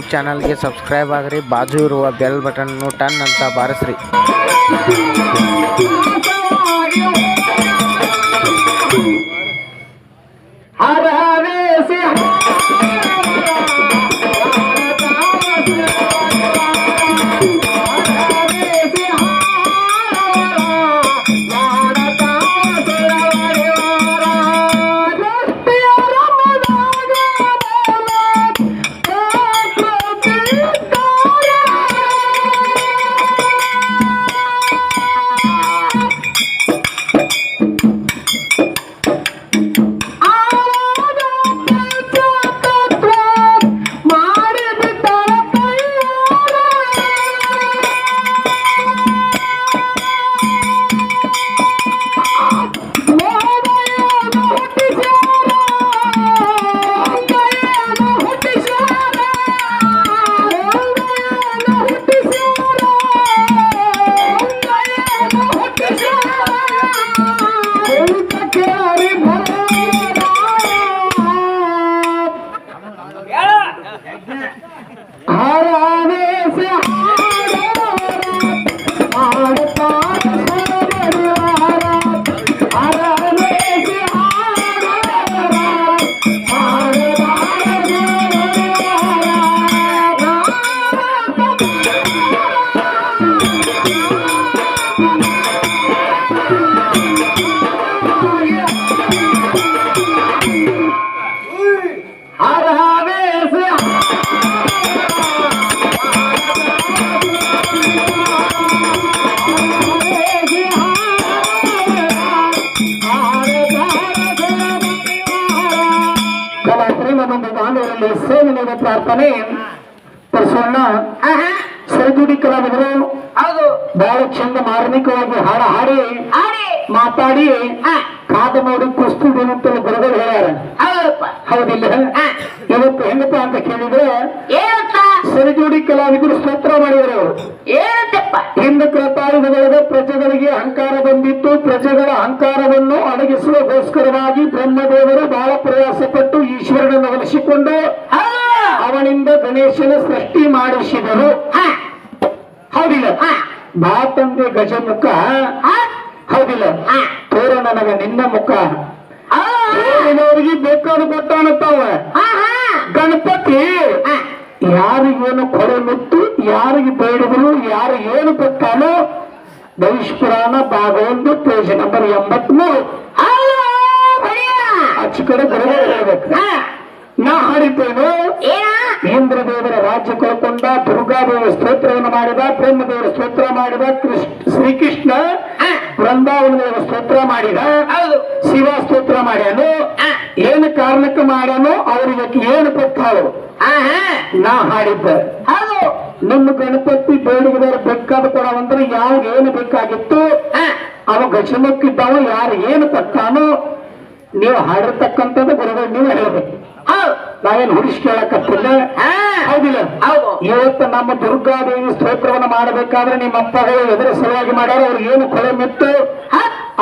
YouTube ಚಾನಲ್ಗೆ subscribe ಆಗ್ರಿ ಬಾಜು ಇರುವ ಬೆಲ್ ಬಟನ್ನು ಟನ್ ಅಂತ ಬಾರಿಸ್ರಿ. ಹೇಳ್ತಾನೆ ಪರಸೋಣ ಆಹಾ. ಸರಜುಡಿ ಕಲಾವಿದರು ಹೌದು. ಬಹಳ ಚಂದ ಮಾರ್ಮಿಕವಾಗಿ ಹಾಡ ಹಾಡಿ ಮಾತಾಡಿ ಕಾದ ನೋಡಿ ಕುಸ್ತು ಅಂತ ಗುರುಗಳು ಹೇಳ್ಯಾರ. ಹೌದಪ್ಪ. ಹೌದಿಲ್ಲ? ಇವತ್ತು ಹೆಂಗಪ್ಪ ಅಂತ ಕೇಳಿದ್ರೆ ಸರಿಜೋಡಿ ಕಲಾವಿದರು ಸ್ತೋತ್ರ ಮಾಡಿದರು. ಹಿಂದ ಕೃತಾಯುಗದೊಳಗೆ ಪ್ರಜೆಗಳಿಗೆ ಅಹಂಕಾರ ಬಂದಿತ್ತು. ಪ್ರಜೆಗಳ ಅಹಂಕಾರವನ್ನು ಅಡಗಿಸುವಗೋಸ್ಕರವಾಗಿ ಗಣೇಶನ ಸೃಷ್ಟಿ ಮಾಡಿಸಿದರು. ಹಾ. ಹೌದಿಲ್ಲ? ಹಾ. ಗಜ ಮುಖ. ಹೌದಿಲ್ಲ? ತೋರ ನನಗ ನಿನ್ನ ಮುಖ. ಬೇಕಾದ ಹಾ ಗಣಪತಿ. ಯಾರಿಗೇನು ಕೊಳೆ ಮುತ್ತು ಯಾರಿಗೆ ಬೇಡಿದ್ರು ಯಾರು ಏನು ಕೊಟ್ಟಾನೋ ಭವಿಷ್ಪುರಾಣ ಭಾಗ ಒಂದು ಪೇಜ್ ನಂಬರ್ ಎಂಬತ್ಮೂರು. ಆಚೆ ಕಡೆ ಬರಬೇಕು ನಾ ಹಾಡಿದ್ದೇನು? ಏನ ಇಂದ್ರದೇವರ ರಾಜ್ಯ ಕಳ್ಕೊಂಡ ದುರ್ಗಾದೇವರ ಸ್ತೋತ್ರವನ್ನು ಮಾಡಿದ ಬ್ರಹ್ಮದೇವರ ಸ್ತೋತ್ರ ಮಾಡಿದ ಕೃಷ್ಣ ಶ್ರೀಕೃಷ್ಣ ಬೃಂದಾವನದೇವರ ಸ್ತೋತ್ರ ಮಾಡಿದ ಶಿವ ಸ್ತೋತ್ರ ಮಾಡ್ಯಾನು. ಏನು ಕಾರಣಕ್ಕೆ ಮಾಡ್ಯಾನೋ ಅವರಿಗೆ ಏನು ಹಾ ನಾ ಹಾಡಿದ್ದ. ನಮ್ಮ ಗಣಪತಿ ಬೇಡಿಗೆದವ್ರು ಬೇಕಾದ ಕೊಡವಂದ್ರೆ ಯಾವ ಏನು ಬೇಕಾಗಿತ್ತು? ಅವ ಗಜಮಕ್ಕಿದ್ದಾವ ಯಾರು ಏನು ಕೊಟ್ಟಾನೋ ನೀವು ಹಾಡಿರ್ತಕ್ಕಂಥದ್ದು ಗುರುಗಳು ನೀವು ಹೇಳ್ಬೇಕು. ನಾವೇನು ಹುಡುಗಿ ಕೇಳಕತ್ತಿಲ್ಲ ಹೌದಿಲ್ಲ. ಹೌದು. ಇವತ್ತು ನಮ್ಮ ದುರ್ಗಾದೇವಿ ಸ್ತೋತ್ರವನ್ನು ಮಾಡಬೇಕಾದ್ರೆ ನಿಮ್ಮ ಅಪ್ಪಗಳು ಎದುರು ಸಲುವಾಗಿ ಮಾಡ್ಯಾರ ಅವ್ರಿಗೆ ಏನು ಕೊಳೆ ಮಿತ್ತು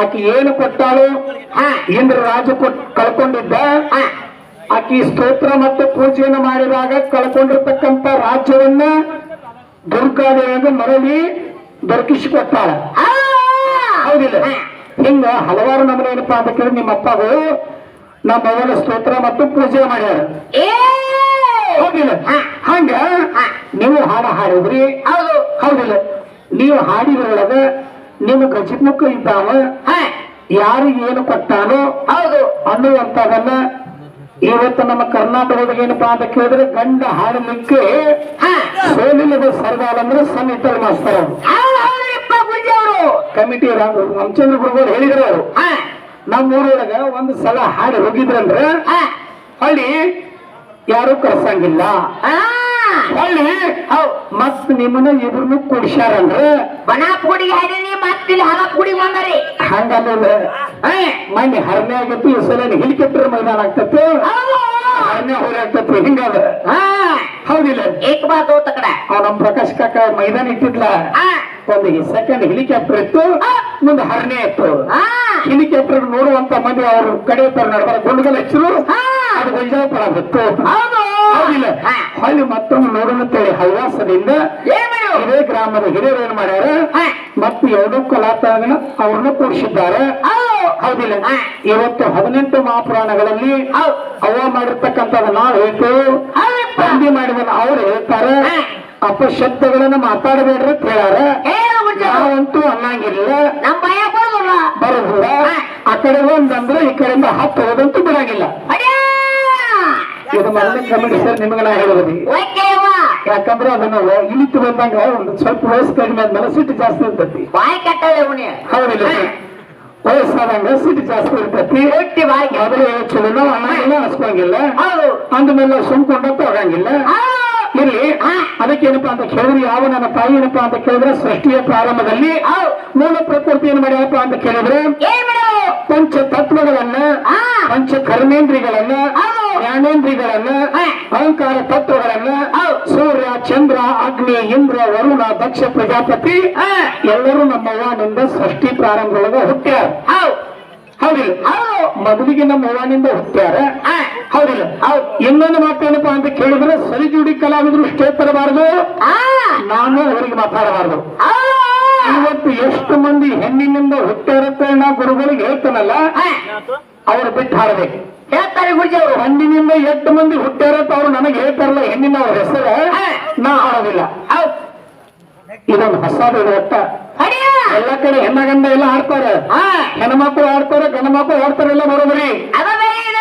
ಆಕಿ ಏನು ಕೊಟ್ಟಾಳು? ಇಂದ್ರ ರಾಜ ಕೊಟ್ಟು ಕಳ್ಕೊಂಡಿದ್ದ? ಆಕಿ ಸ್ತೋತ್ರ ಮತ್ತು ಪೂಜೆಯನ್ನು ಮಾಡಿದಾಗ ಕಳ್ಕೊಂಡಿರ್ತಕ್ಕಂತ ರಾಜ್ಯವನ್ನ ದುರ್ಗಾದೇವಿಗೆ ಮರಳಿ ದೊರಕಿಸಿಕೊಟ್ಟಾಳ. ಹೌದಿಲ್ಲ. ಹಿಂಗ ಹಲವಾರು ನಮ್ಮನೆ ಏನಪ್ಪಾ ಅಂತ ಕೇಳಿ ನಿಮ್ಮ ಅಪ್ಪಗಳು ನಮ್ಮ ಮೊದಲ ಸ್ತೋತ್ರ ಮತ್ತು ಪೂಜೆ ಮಾಡ್ಯಾರ. ಹೌದಿಲ್ಲ. ಹಂಗ. ನೀವು ಹಾಡ ಹಾಡಿದ್ರಿ. ಹೌದು. ಹೌದಿಲ್ಲ. ನೀವು ಹಾಡಿದ್ರೊಳಗ ನಿಮ್ಮ ಗಜಮುಖ ಇದ್ದಾವ. ಯಾರಿಗೆ ಏನು ಕೊಟ್ಟಾನೋ ಹೌದು. ಅನ್ನುವಂತದನ್ನ ಇವತ್ತು ನಮ್ಮ ಕರ್ನಾಟಕದಾಗ ಏನಪ್ಪ ಅಂತ ಕೇಳಿದ್ರೆ ಗಂಡ ಹಾಡಲಿಕ್ಕೆ ಹಾ. ಸೋಲಿಲ್ಲದ ಸರ್ದಾರ್ ಅಂದ್ರೆ ಸಮಿತರ ಮಾಸ್ತಾರ ಕಮಿಟಿ ರಾಮಚಂದ್ರ ಗುರುಗಳು ಹೇಳಿದ್ರು ಅವರು. ನಮ್ಮ ಊರೊಳಗ ಒಂದು ಸಲ ಹಾಡಿ ಹೋಗಿದ್ರಂದ್ರೆ ಹಳ್ಳಿ ಯಾರು ಕರ್ಸಂಗಿಲ್ಲ. ಹಳ್ಳಿ ಮತ್ ನಿಮ್ಮನ್ನ ಇಬ್ರನ್ನು ಕುಡಿಸ್ಯಾರಂದ್ರ ಮತ್ತಿಲ್ಲಿ ಹಲ ಪುಡಿ ಬಂದರಿ. ಹಂಗಲ್ಲ ಮಣ್ಣಿ ಹರನೆ ಆಗೈತಿ ಈ ಸಲ ಹಿಡಿಕೆಟ್ರ ಮೈದಾನ ಆಗ್ತತ್ತೆ ಹರನೆ ಹೊರ ಆಗ್ತತಿ ಹಿಂಗದ ಹೌದಿಲ್ಲ? ಏಕ ಬಾತ್ ಅವ್ ನಮ್ ಪ್ರಕಾಶ್ ಕಾಕ ಮೈದಾನ ಇಟ್ಟಿದ್ಲ. ಒಂದು ಸೆಕೆಂಡ್ ಹೆಲಿಕಾಪ್ಟರ್ ಇತ್ತು ಮುಂದೆ ಹರಣೆ ಇತ್ತು. ಹೆಲಿಕಾಪ್ಟರ್ ನೋಡುವಂತ ಮಂದಿ ಅವ್ರ ಕಡೆ ನಡ್ಬಾರ ಗುಂಡುಗಲ್ ಹಚ್ಚರು ಅದು ಗೊಂಜಾಪುರ ಬಿತ್ತು ಹೌದು! ಹೌದಿಲ್ಲ. ಹಾ! ಅಲ್ಲಿ ಮತ್ತೊಮ್ಮೆ ನೋಡೋಣ ಅಂತೇಳಿ ಹವ್ಯಾಸದಿಂದ ಇದೇ ಗ್ರಾಮದ ಹಿರಿಯರು ಏನ್ ಮಾಡ್ಯಾರ? ಮತ್ತು ಎರಡೂ ಕಲಾತನ ಅವ್ರನ್ನ ಕೂಡಿಸಿದ್ದಾರೆ. ಹೌದು! ಹೌದಿಲ್ಲ. ಇವತ್ತು ಹದಿನೆಂಟು ಮಹಾಪುರಾಣಗಳಲ್ಲಿ ಅವ ಅವ್ವ ಮಾಡಿರ್ತಕ್ಕಂಥದ್ದು ನಾವು ಹೇಳ್ತೇವೆ. ಬಂದಿ ಮಾಡಿದ ಅವ್ರು ಹೇಳ್ತಾರೆ. ಅಪಶಬ್ದಗಳನ್ನ ಮಾತಾಡಬೇಡ್ರಿ ಗುರುಜಿ ನಾವಂತೂ ಅನ್ನಂಗಿಲ್ಲ. ನಮ್ಮ ಭಯ ಬರೋದಿಲ್ಲ. ಬರೋದಿಲ್ಲ. ಆ ಕಡೆ ಒಂದಂದ್ರೆ ಈ ಕಡೆಯಿಂದ ಹತ್ತು ಹೋದಂತೂ ಬಿಡಂಗಿಲ್ಲ ಇದು ಮೊದಲನೇ ಕಮಿಟಿ ನಿಮಗೆ ನಾ ಹೇಳೋದ್ರಿ ಯಾಕಂದ್ರೆ ಅದನ್ನ ಇಳಿತು ಬಂದಾಗ ಒಂದು ಸ್ವಲ್ಪ ವಯಸ್ಸು ಕಡಿಮೆ ಆದ್ಮೇಲೆ ಸಿಟ್ಟು ಜಾಸ್ತಿ ಇರ್ತೈತಿ. ಹೌದಿಲ್ಲ? ವಯಸ್ಸಾದಂಗ ಸಿಟ್ಟು ಜಾಸ್ತಿ ಇರ್ತೈತಿ. ಮೊದಲು ಚಲೋ ಅನ್ನ ಅನ್ನಂಗಿಲ್ಲ ಅನ್ಸ್ಕೊಂಗಿಲ್ಲ ಹೌದು. ಅಂದ್ಮೇಲೆ ಸುಮ್ಕೊಂಡಂತ ಹೋಗಂಗಿಲ್ಲ ಇಲ್ಲಿ. ಅದಕ್ಕೇನಪ್ಪಾ ಅಂತ ಕೇಳಿದ್ರೆ ಯಾವ ನನ್ನ ತಾಯಿ ಏನಪ್ಪಾ ಅಂತ ಕೇಳಿದ್ರೆ ಸೃಷ್ಟಿಯ ಪ್ರಾರಂಭದಲ್ಲಿ ಮೂಲ ಪ್ರಕೃತಿ ಏನ್ ಮಾಡ್ಯಾರಪ್ಪ ಅಂತ ಕೇಳಿದ್ರೆ ಪಂಚ ತತ್ವಗಳನ್ನ ಪಂಚ ಕರ್ಮೇಂದ್ರಿಗಳನ್ನ ಆ ಜ್ಞಾನೇಂದ್ರಿಗಳನ್ನ. ಅಹಂಕಾರ ತತ್ವಗಳನ್ನ ಆ ಸೂರ್ಯ ಚಂದ್ರ ಅಗ್ನಿ ಇಂದ್ರ ವರುಣ ದಕ್ಷ ಪ್ರಜಾಪತಿ ಆ ಎಲ್ಲರೂ ನಮ್ಮವ್ವನಿಂದ ಸೃಷ್ಟಿ ಪ್ರಾರಂಭದೊಳಗ ಹುಟ್ಟ್ಯಾರ. ಹೌದು. ಹೌದಿಲ್ಲ? ಹೌದು. ಮೊದಲಿಗೆ ನಮ್ಮ ಅವ್ವನಿಂದ ಹುಟ್ಟ್ಯಾರ. ಹಾ. ಹೌದಿಲ್ಲ? ಹೌದು ಇನ್ನೊಂದು ಮಾತೇನಪ್ಪಾ ಅಂತ ಕೇಳಿದ್ರೆ ಸರಿ ಜೋಡಿ ಕಲಾವಿದರು ತರಬಾರದು. ಹಾ ನಾನು ಅವರಿಗೆ ಮಾತಾಡಬಾರದು. ಇವತ್ತು ಎಷ್ಟು ಮಂದಿ ಹೆಣ್ಣಿನಿಂದ ಹುಟ್ಟಿರುತ್ತೆ ನಾ ಗುರುಗಳಿಗೆ ಹೇಳ್ತಾನಲ್ಲ ಅವ್ರು ಬಿಟ್ಟು ಹಾಡಬೇಕು ಹೇಳ್ತಾರೆ ಗುರುಜಿ ಅವರು. ಹೆಣ್ಣಿನಿಂದ ಎಷ್ಟು ಮಂದಿ ಹುಟ್ಟ್ಯಾರತ್ತ ಅವ್ರು ನನಗೆ ಹೇಳ್ತಾರಲ್ಲ ಹೆಣ್ಣಿನ ಅವ್ರ ಹೆಸರು. ನಾ ಹಾಡೋದಿಲ್ಲ. ಇದೊಂದು ಹೊಸದು ಒಟ್ಟ ಎಲ್ಲ ಕಡೆ ಹೆಣ್ಣ ಗಂಡ ಎಲ್ಲ ಆಡ್ತಾರೆ ಹೆಣ್ಮಕ್ಳು ಆಡ್ತಾರೆ ಗಂಡ ಮಕ್ಕಳು ಆಡ್ತಾರೆ ಎಲ್ಲ ಬರೋದ್ರಿ.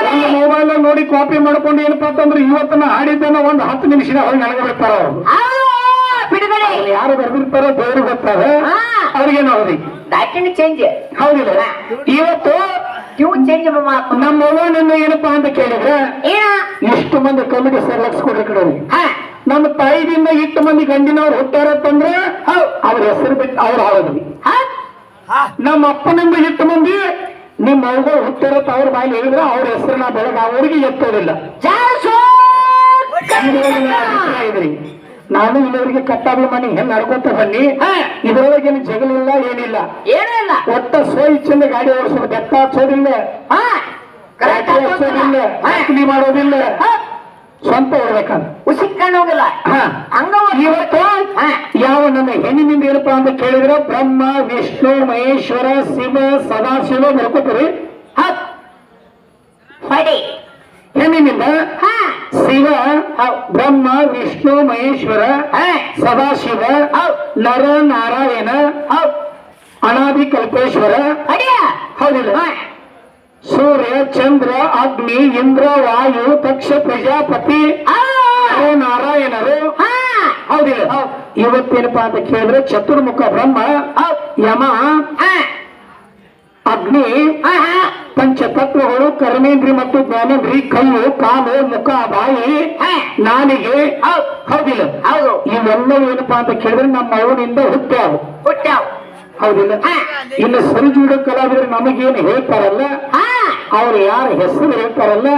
ಒಂದು ಮೊಬೈಲ್ ನೋಡಿ ಕಾಪಿ ಮಾಡ್ಕೊಂಡು ಏನಪ್ಪಾ ಅಂತಂದ್ರೆ ಇವತ್ತನ್ನ ಹಾಡಿದ್ದನ್ನ ಒಂದು ಹತ್ತು ನಿಮಿಷದ ಅವ್ರು ನನಗೆ ಬಿಡ್ತಾರ ಅವ್ರು. ಯಾರು ಬರ್ದಿರ್ತಾರೋ ದೇವ್ರಿಗೆ ಬರ್ತಾರ. ಅವ್ರಿಗೇನು ಅವ್ರಿಗೆ ನೋಡ್ರಿ ದಾಟಿನ ಚೇಂಜ್ ಹೌದಿಲ್ಲ ಇವತ್ತು ಚೇಂಜ್ ನಮ್ಮ ಅವ್ವನನ್ನ ಏನಪ್ಪಾ ಅಂತ ಕೇಳಿದ್ರೆ ಇಷ್ಟು ಎಷ್ಟು ಮಂದಿ ಕಮಿಟಿ ಸೇರ್ಲಕ್ಸ್ಕೊಡ್ರಿ ಕಡೆ ಹಾ. ನಮ್ಮ ತಾಯಿದಿಂದ ಇಷ್ಟು ಮಂದಿ ಗಂಡಿನವ್ರು ಹುಟ್ಟಾರತ್ತಂದ್ರೆ ಅವ್ರ ಹೆಸರು ಬಿಟ್ಟು ಅವ್ರು ಹಾಳದ್ರಿ ಹಾ. ನಮ್ಮ ಅಪ್ಪನಿಂದ ಇಷ್ಟು ಮಂದಿ ನಿಮ್ಮ ಅವ್ಗಳು ಹುಟ್ಟಿರತ್ತ ಅವ್ರ ಬಾಯಲ್ಲಿ ಹೇಳಿದ್ರೆ ಅವ್ರ ಹೆಸರನ್ನ ಬೆಳಗ್ಗೆ ಅವ್ರಿಗೆ ಎತ್ತೋದಿಲ್ಲ. ಇದ್ರಿ. ನಾನು ಇಲ್ಲಿವರೆಗೆ ಕಟ್ಟಾಭಿಮಾನಿ ಹೆಂಗ್ ನಡ್ಕೊತ ಬನ್ನಿ. ಹಾ. ಇದ್ರೊಳಗೆ ಏನು ಜಗಳಿಲ್ಲ ಏನಿಲ್ಲ ಏನಿಲ್ಲ ಒಟ್ಟ ಸೋ ಇಚ್ಛೆಯಿಂದ ಗಾಡಿ ಓಡಿಸೋದು ಬೆತ್ತ ಹಚ್ಚೋದಿಲ್ಲ. ಹಚ್ಚೋದಿಲ್ಲ. ನಕಲಿ ಮಾಡೋದಿಲ್ಲ. ಸ್ವಂತ ಹೊಡ್ಬೇಕಂತ. ಹಾ. ಹಂಗ ಇವತ್ತು ಏನಪ್ಪಾ ಅಂತ ಕೇಳಿದ್ರೆ ಬ್ರಹ್ಮ ವಿಷ್ಣು ಮಹೇಶ್ವರ ಶಿವ ಸದಾಶಿವ ಬರ್ಕೋತೀರಿ ಹೌದ್ ಫಡಿ ಹೆಣ್ಣಿನಿಂದ ಶಿವ ಬ್ರಹ್ಮ ವಿಷ್ಣು ಮಹೇಶ್ವರ ಸದಾಶಿವ ನರ ನಾರಾಯಣ ಅನಾದಿ ಕಲ್ಪೇಶ್ವರ ಹೌದಿಲ್ಲ? ಸೂರ್ಯ ಚಂದ್ರ ಅಗ್ನಿ ಇಂದ್ರ ವಾಯು ತಕ್ಷ ಪ್ರಜಾಪತಿ ನಾರಾಯಣರು ಹಾ. ಹೌದಿಲ್ಲ? ಇವತ್ತೇನಪ್ಪಾ ಅಂತ ಕೇಳಿದ್ರೆ ಚತುರ್ಮುಖ ಬ್ರಹ್ಮ ಯಮ ಅಗ್ನಿ ಪಂಚತತ್ವಗಳು ಕರ್ಮೇಂದ್ರಿ ಮತ್ತು ಜ್ಞಾನೇಂದ್ರಿ ಕಲ್ಲು ಕಾಲು ಮುಖ ಬಾಯಿ ನಾನಿಗೆ ನಾಲಿಗೆ ಹೌದಿಲ್ಲ. ಹೌದು. ಇವೆಲ್ಲವೂ ಏನಪ್ಪಾ ಅಂತ ಕೇಳಿದ್ರೆ ನಮ್ಮ ಅವನಿಂದ ಹುಟ್ಟ್ಯಾವ. ಹುಟ್ಟ್ಯಾವ್. ಹೌದಿಲ್ಲ. ಇನ್ನು ಸರಿಜೂಡ ಕಲಾವಿದರು ನಮಗೇನು ಹೇಳ್ತಾರಲ್ಲ? ಅವ್ರು ಯಾರ ಹೆಸರು ಹೇಳ್ತಾರಲ್ಲ?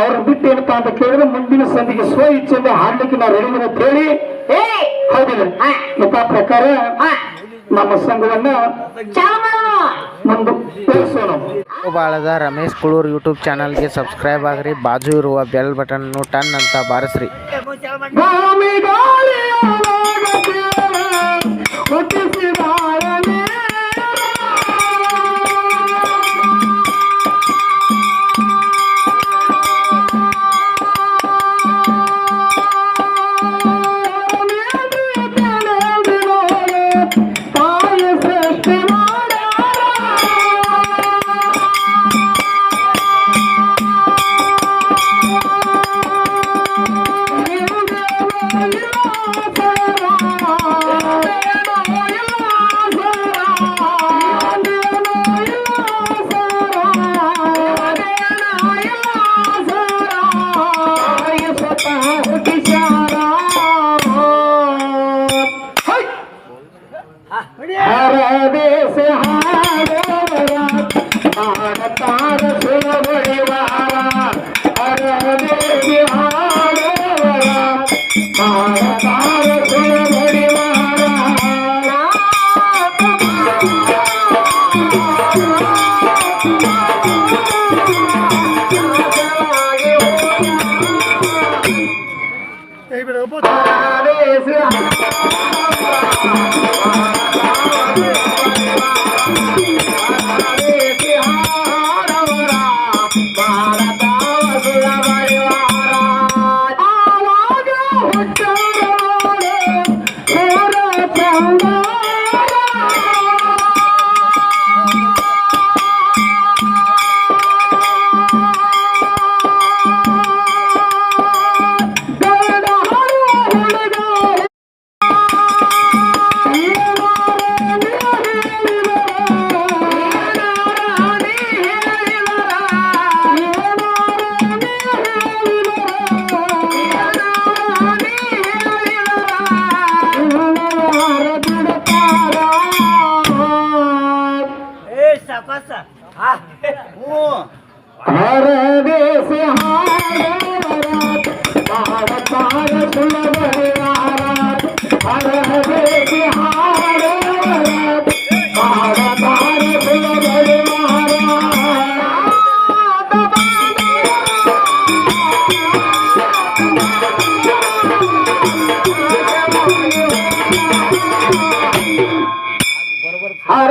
ಅವ್ರ ಬಿಟ್ಟು ಏನಪ್ಪಾ ಅಂತ ಕೇಳಿದ್ರೆ ಮುಂದಿನ ಸಂಧಿಗೆ ಸ್ವ ಇಚ್ಛೆಯಿಂದ ಹಾಡ್ಲಿಕ್ಕೆ ನಾವು ರೆಡಿ ಅಂತ ಹೇಳಿ ಹೌದಿಲ್ಲ. ಯಥಾ ಪ್ರಕಾರ ಹಾ. ನಮ್ಮ ಸಂಘವನ್ನ ಬಾಳದ ರಮೇಶ್ ಕುಳೂರ್ ಯೂಟ್ಯೂಬ್ ಚಾನಲ್ಗೆ ಸಬ್ಸ್ಕ್ರೈಬ್ ಆಗ್ರಿ. ಬಾಜು ಇರುವ ಬೆಲ್ ಬಟನ್ ಟನ್ ಅಂತ ಬಾರಿಸ್ರಿ. ಭೂಮಿ para, para. R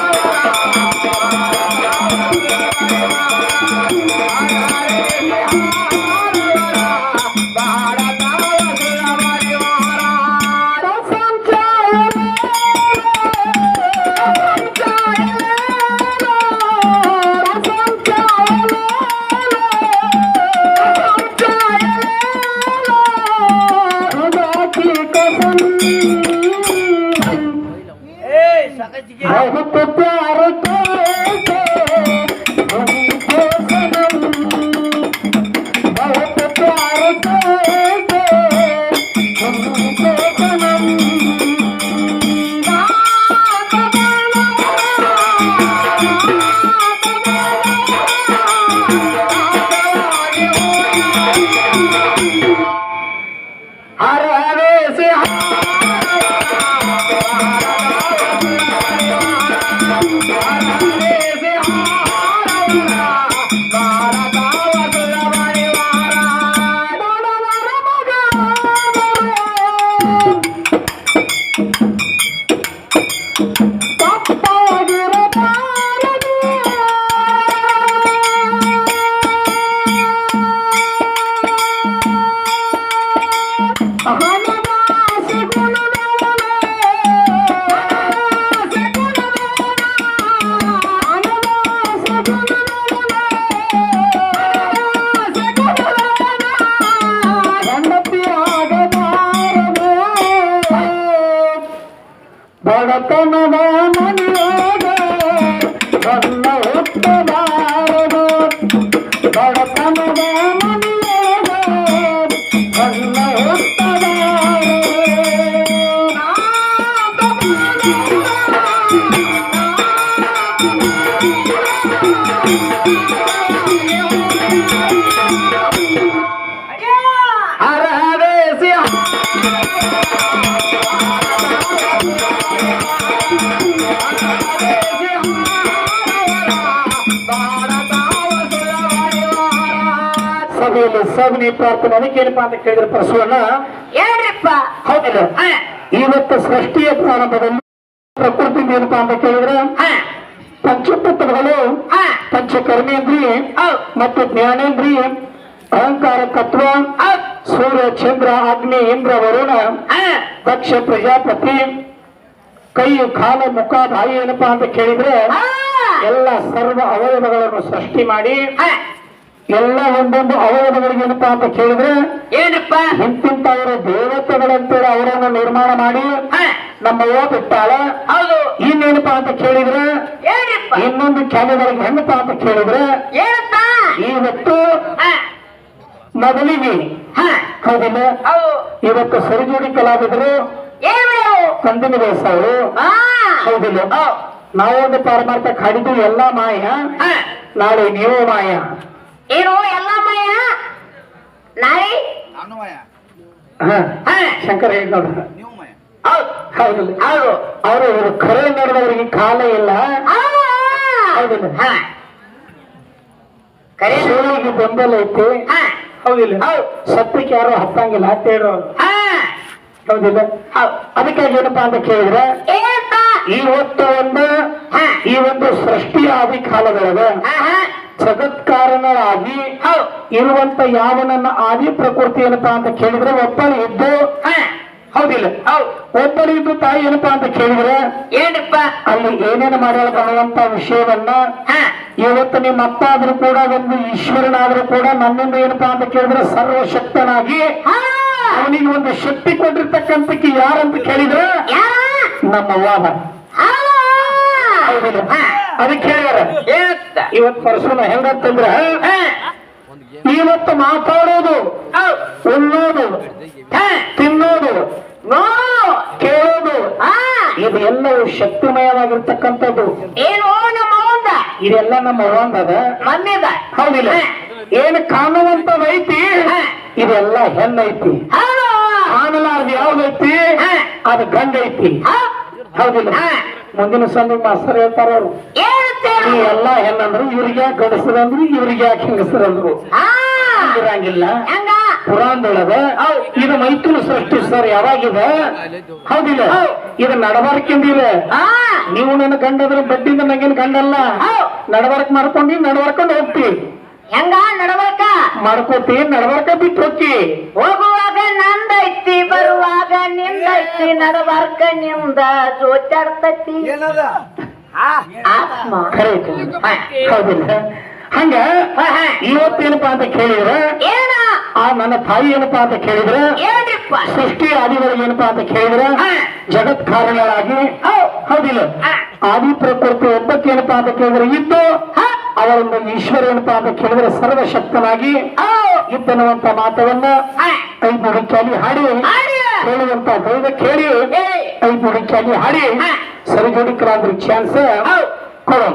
Thank you. ಸಭೆಯಲ್ಲಿ ಸಭೆ ಪ್ರಾರ್ಥನೆ ಅದಕ್ಕೆ ಏನಪ್ಪಾ ಅಂತ ಕೇಳಿದ್ರೆ ಪ್ರಶ್ವನ್ನ ಹೇಳ್ರಿಪ್ಪ ಹೌದಿಲ್ಲ ಹಾ ಇವತ್ತು ಸೃಷ್ಟಿಯ ಪ್ರಾರಂಭದಲ್ಲಿ ಪ್ರಕೃತಿ ಏನಪ್ಪಾ ಅಂತ ಕೇಳಿದ್ರೆ ಹಾ ಪಂಚಕರ್ಮೇಂದ್ರಿಯ ಮತ್ತು ಜ್ಞಾನೇಂದ್ರಿಯ. ಅಹಂಕಾರ ತತ್ವ ಸೂರ್ಯ ಚಂದ್ರ ಅಗ್ನಿ ಇಂದ್ರ ವರುಣ ಪಕ್ಷ ದಕ್ಷ ಪ್ರಜಾಪತಿ ಕೈ ಕಾಲು ಮುಖ ಬಾಯಿ ಏನಪ್ಪಾ ಅಂತ ಕೇಳಿದ್ರೆ ಎಲ್ಲ ಸರ್ವ ಅವಯವಗಳನ್ನು ಸೃಷ್ಟಿ ಮಾಡಿ ಎಲ್ಲ ಒಂದೊಂದು ಅವಯವಗಳಿಗೆ ಏನಪ್ಪಾ ಅಂತ ಕೇಳಿದ್ರೆ ಏನಪ್ಪ? ಇಂತಿಂತವರ ದೇವತೆಗಳಂತೇಳಿ ಅವರನ್ನು ನಿರ್ಮಾಣ ಮಾಡಿ ನಮ್ಮ ನಮ್ಮವ್ವ ಬಿಟ್ಟಾಳ ಇನ್ನೇನಪ್ಪಾ ಅಂತ ಕೇಳಿದ್ರೆ ಇನ್ನೊಂದು ಕ್ಯಾಲೆಂಡರ್ಗೆ ಹೆಂಗಪ್ಪ ಅಂತ ಕೇಳಿದ್ರೆ ಏನಪ್ಪ? ಇವತ್ತು ಮೊದಲಿಗೆ ಹಾ. ಹೌದಿಲ್ಲ? ಇವತ್ತು ಸರಿಜೋಡಿ ಕಲಾವಿದರು ಕಂದಿನ ಹಾ ಹೌದಿಲ್ಲ ಆ. ನಾವು ಒಂದು ಪಾರಮಾರ್ಥ ಕಾಡಿದ್ದು ಎಲ್ಲ ಮಾಯ. ಹಾ. ನಾಳೆ ನೀವು ಮಾಯ. ಏನು ಎಲ್ಲ ಮಾಯ? ನಾಳೆ? ಶಂಕರ ಹೇಳಿ ನೋಡ್ರ ಹೌದು ಹೌದು. ಅವರು ಇವರು ಕರೆ ನಡೆದವರಿಗೆ ಕಾಲ ಇಲ್ಲ. ಹೌದು. ಹೌದಿಲ್ಲ ಕರೆ ಶಿವನಿಗೆ ಬೆಂಬಲ ಐತಿ. ಹೌದಿಲ್ಲ. ಹೌದು. ಸತ್ಯಕ್ಕೆ ಯಾರು ಹತ್ತಂಗಿಲ್ಲ ಅಂತ ಹೇಳೋರು ಹಾ. ಹೌದಿಲ್ಲ. ಹೌದು. ಅದಕ್ಕಾಗಿ ಏನಪ್ಪಾ ಅಂತ ಕೇಳಿದ್ರೆ ಈ ಹೊತ್ತು ಒಂದು ಈ ಒಂದು ಸೃಷ್ಟಿ ಆದಿ ಕಾಲದೊಳಗ ಹಾ ಇರುವಂತ ಯಾವ ನನ್ನ ಆದಿ ಪ್ರಕೃತಿ ಏನಪ್ಪಾ ಅಂತ ಕೇಳಿದ್ರೆ ಒಬ್ಬ ಇದ್ದು ಹೌದಿಲ್ಲ. ಹೌದು ಒಬ್ಬಳು ಇದ್ದು ತಾಯಿ ಏನಪ್ಪಾ ಅಂತ ಕೇಳಿದ್ರೆ ಏನಪ್ಪ? ಅಲ್ಲಿ ಏನೇನು ಮಾಡ್ಯಾಳ ಅನ್ನುವಂತ ವಿಷಯವನ್ನ ಹಾ. ಇವತ್ತು ನಿಮ್ಮ ಅಪ್ಪ ಆದ್ರೂ ಕೂಡ ಒಂದು ಈಶ್ವರನಾದ್ರೂ ಕೂಡ ನನ್ನಿಂದ ಏನಪ್ಪಾ ಅಂತ ಕೇಳಿದ್ರೆ ಸರ್ವಶಕ್ತನಾಗಿ ಅವನಿಗೆ ಒಂದು ಶಕ್ತಿ ಕೊಟ್ಟಿರ್ತಕ್ಕಂಥಕ್ಕೆ ಯಾರಂತ ಕೇಳಿದ್ರೆ ಯಾರ? ನಮ್ಮ ವಾದ ಹೌದಿಲ್ಲ. ಹಾ. ಅದಕ್ಕೆ ಹೇಳ್ಯಾರ ಇವತ್ತು ಪರಶುನ ಹೆಂಗಂತಂದ್ರ ಇವತ್ತು ಮಾತಾಡೋದು ಉಣ್ಣೋದು ಹಾ. ತಿನ್ನೋದು ನೋ ಕೇಳೋದು ಆ. ಇದು ಎಲ್ಲವೂ ಶಕ್ತಿಮಯವಾಗಿರ್ತಕ್ಕಂಥದ್ದು. ಏನು ನಮ್ಮ ಒಂದ ಇದೆಲ್ಲ ನಮ್ಮ ಒಂದದ ಮಮ್ಮಿದ? ಹೌದಿಲ್ಲ. ಏನು ಕಾಣುವಂತದೈತಿ ಹಾ. ಇದೆಲ್ಲ ಹೆಣ್ಣೈತಿ. ಹೌದು. ಕಾಣಲಾರ್ದು ಯಾವ್ದೈತಿ. ಅದು ಗಂಡೈತಿ. ಹೌದಿಲ್ಲ. ಮುಂದಿನ ಸಂದಿಗೆ ಮಾಸ್ತರ್ ಹೇಳ್ತಾರ ಅವ್ರು. ನೀ ಎಲ್ಲ ಹೆಣ್ಣಂದ್ರು ಇವ್ರಿಗೆ ಯಾಕೆ ಗಂಡಸರಂದ್ರು ಇವ್ರಿಗೆ ಯಾಕೆ ಹೆಂಗಸರಂದ್ರು? ಇರಂಗಿಲ್ಲ ಹೆಂಗ. ಪುರಾಣದೊಳಗ ಇದು ಮೈತ್ರಿ ಸೃಷ್ಟಿ ಸರ್ ಯಾವಾಗಿದೆ? ಹೌದಿಲ್ಲ. ಹೌದು. ಇದು ನಡಬಾರ್ಕಿಂದಿಲ್ಲ ಹಾ. ನೀವು ನನ್ನ ಗಂಡದ್ರ ಬಡ್ಡಿಂದ ನಂಗೇನು ಕಂಡಲ್ಲ. ನಡಬಾರ್ಕ್ ಮಾಡ್ಕೊಂಡು ನಡಬಾರ್ಕೊಂಡು ಹೋಗ್ತಿ. ಹೆಂಗ ನಡವರ್ಕ? ಮಾಡ್ಕೋತಿ ನಡಬಾರ್ಕ ಬಿಟ್ಟು ಹೋಗ್ತಿ ಹೋಗುವಾಗ ನಂದೈತಿ ಬರುವಾಗ ನಿಂದೈತಿ ನಡಬಾರ್ಕ ನಿಂದ ಜೋಚಾಡ್ತೈತಿ. ಆತ್ಮ. ಖರೆ ಐತಿ. ಹಾ. ಹೌದಿಲ್ಲ. ಹಂಗ ಹಾ, ಹಾ. ಇವತ್ತೇನಪ್ಪಾ ಅಂತ ಕೇಳಿದ್ರೆ? ಏನ? ಆ ನನ್ನ ತಾಯಿ ಏನಪ್ಪಾ ಅಂತ ಕೇಳಿದ್ರೆ? ಸೃಷ್ಟಿ ಆದಿಗಳಿಗೆ ಏನಪ್ಪಾ ಅಂತ ಕೇಳಿದ್ರೆ? ಹಾ. ಜಗತ್ ಕಾರಣಗಳಾಗಿ ಹೌದು ಹೌದಿಲ್ಲ. ಆದಿ ಪ್ರಕೃತಿ ಒಬ್ಬಕ್ಕೆ ಏನಪ್ಪಾ ಅಂತ ಕೇಳಿದ್ರೆ? ಇದ್ದು? ಹಾ. ಅವರೊಂದು ಈಶ್ವರ ಏನಪ್ಪಾ ಅಂತ ಕೇಳಿದ್ರೆ ಸರ್ವಶಕ್ತನಾಗಿ ಇದ್ದನವಂತ ಮಾತವನ್ನ. ಐದು ಹುಡುಕಿಯಾಗಿ ಹಾಡಿ. ಕೇಳುವಂತ ದೈವ ಕೇಳಿ. ಐದು ಹುಡುಕಿಯಾಗಿ ಹಾಡಿ. ಸರಿಜೋಡಿಕರಾದ್ರ ಚಾನ್ಸ್ ಕೊಡೋಣ